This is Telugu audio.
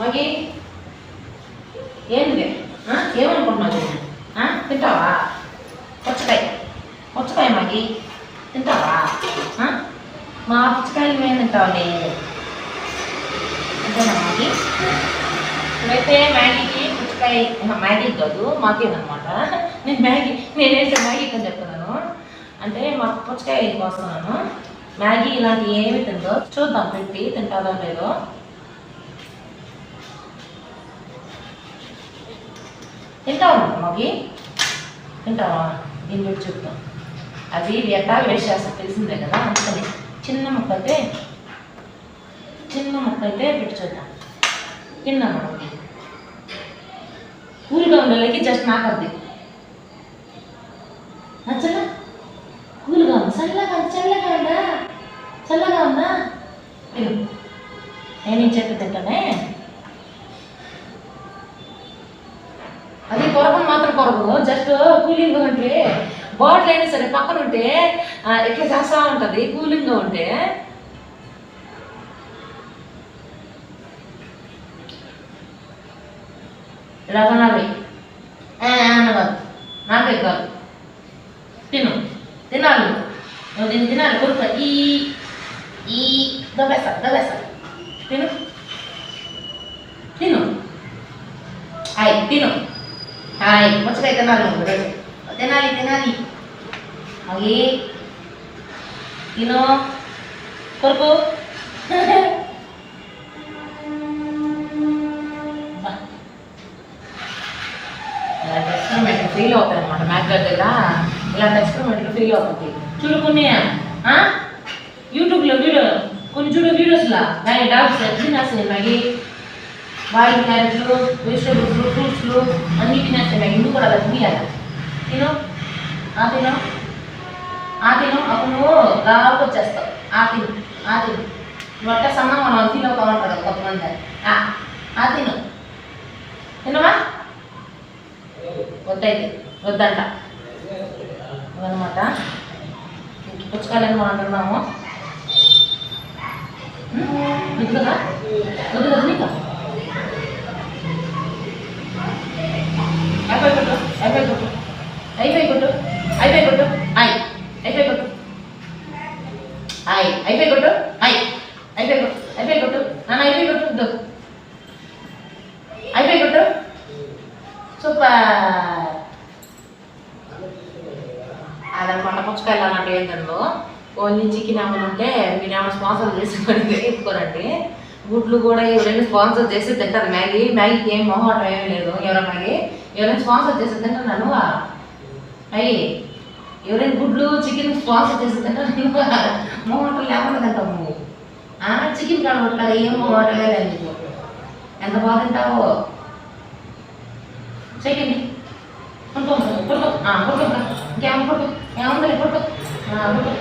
మగి? ఏంది? ఏమనుకుంటున్నావు తింటావా? పుచ్చకాయ. పుచ్చకాయ మగి. తింటావా? మా పుచ్చకాయలు మేము తింటావులే అంతేనా మగి? ఇప్పుడైతే మ్యాగీకి పుచ్చకాయ మ్యాగీ కాదు మాకేనమాట నేను మ్యాగీ నేనేంటే మ్యాగీ అని చెప్తున్నాను. అంటే మాకు పుచ్చకాయ కోస్తున్నాను మ్యాగీ ఇలాంటి ఏమి తిందో చూద్దాం పెట్టి తింటాదో లేదో. తింటావు మాకి తింటావా? నేను పెట్టి చెప్తాం. అది ఇది ఎట్టా వేస్ట్ చేస్తా తెలిసిందే కదా అందుకని చిన్న ముక్క అయితే చిన్న ముక్క అయితే పెట్టి చూద్దాం. తిన్నా మనకి కూల్గా ఉండలేకి జస్ట్ నాకు అది నచ్చలా కూల్గా ఉంది? చల్లగా చల్లగా ఉందా? చల్లగా ఉందా? తిను నేను ఈ తింటానే. కొరకను జస్ట్ కూలింగ్ ఉంటే బాటిల్ అయినా సరే పక్కన ఉంటే ఎట్లా ఇట్లా చేస్తూ ఉంటుంది. కూలింగ్గా ఉంటే. ఇలా కొనాలి. నాకే కాదు. తిను. తినాలి. నువ్వు. దీన్ని తినాలి. కొడుకు ఈ ఈ దబేసా దబేసా తిను. తిను. అయి తిను. హాయ్ పుచ్చకాయ తినాలి నువ్వు రోజు తినాలి తినాలి అవి తిను కొరకు బా. ఇలాంటి ఎక్స్పెరిమెంట్ ఫీల్ అవుతాయి అనమాట మ్యాథ్ దగ్గర ఇలాంటి ఎక్స్పెరిమెంట్లు ఫీల్ అవుతుంది చూడు కొన్ని ఆ? యూట్యూబ్లో వీడియో కొన్ని చూడు వీడియోస్లా దాని డాగ్స్ తినేస్తాయి మ్యాగీ బాయిల్ క్యారెట్లు వెజిటేబుల్స్ ఫ్రూట్స్లు అన్నీ తినేస్తాయి మ్యాగీ కూడా అలా తినేయాలి? తిను. ఆ తిను. ఆ తిను. అప్పుడు నువ్వు గాలకు వచ్చేస్తావు. ఆ తిను. ఆ తిను. నువ్వు అట్లా మనం ఫీల్ కావాలంటారు కొంతమంది ఆ, తిను. తినవా వద్దైతే. వద్దంట. అదనమాట ఇంక మనం అంటున్నాము వద్దుగా? వద్దు కదా నీకు? అయిపోయి కొట్టు అయిపోయి కొట్టు అయిపోయి కొట్టు అయిపోయి కొట్టు ఆయ్ అయిపోయి కొట్టు ఆయ్ అయిపోయి కొట్టు అయ్ అయిపోయి కొట్టు అయిపోయి కొట్టు నాన్న అయిపోయి కొట్టు వద్దు అయిపోయి కొట్టు సూపర్ అదనమాట పుచ్చకాయలు అలాంటివి ఏంటందో ఓన్లీ చికెన్ ఏమైనా ఉంటే మీరు ఏమైనా స్పాన్సర్ చేసుకొని పడితే ఎత్తుకోరండి గుడ్లు కూడా ఎవరైనా స్పాన్సర్ చేసి తింటారు మ్యాగీ మ్యాగీకి ఏం మొహమాటం ఏమీ లేదు ఎవరైనా మ్యాగీ ఎవరైనా స్పాన్సర్ చేసి తింటున్నాను అయ్యి ఎవరైనా గుడ్లు చికెన్ స్పాన్సర్ చేసి తింటాను మొహమాటం లేకుండా తింటావు నువ్వు. చికెన్ కడగట్లేదు ఏం మొహమాటమే లేదు నీకు ఎంత బాగా తింటావో. చెయ్యండి. పడుకో పడుకో పడుకో ఇంకేమో పడుకో ఏముంది పడుకో పడుకో